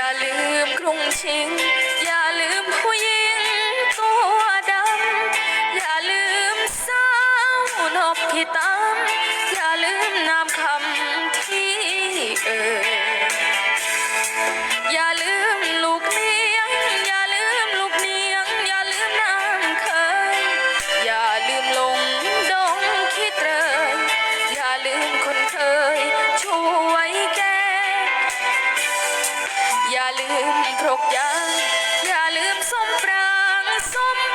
อย่าลืมกรุงชิง อย่าลืมผู้หญิงตัวดำ อย่าลืมสาวนบพิตามอย่าลืมนามคำที่เอ่ย ลืมครกยาอย่าลืมสมปรางสม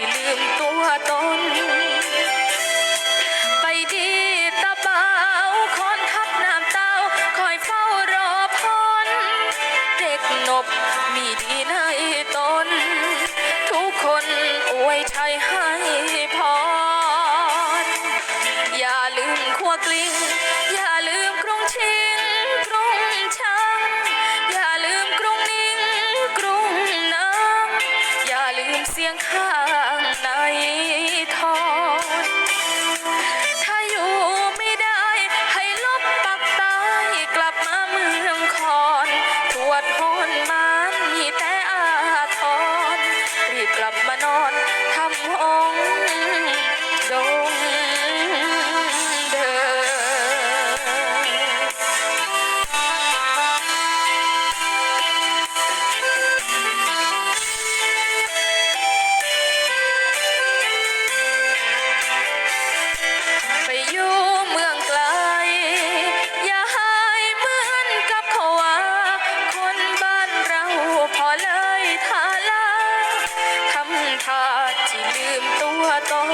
ที่ลืมตัวตน ไปดีตะเบาคอนทับน้ำเต้า คอยเฝ้ารอพ้นเด็กนบมีดีในตน ทุกคนอวยชัยให้ ลับมานอน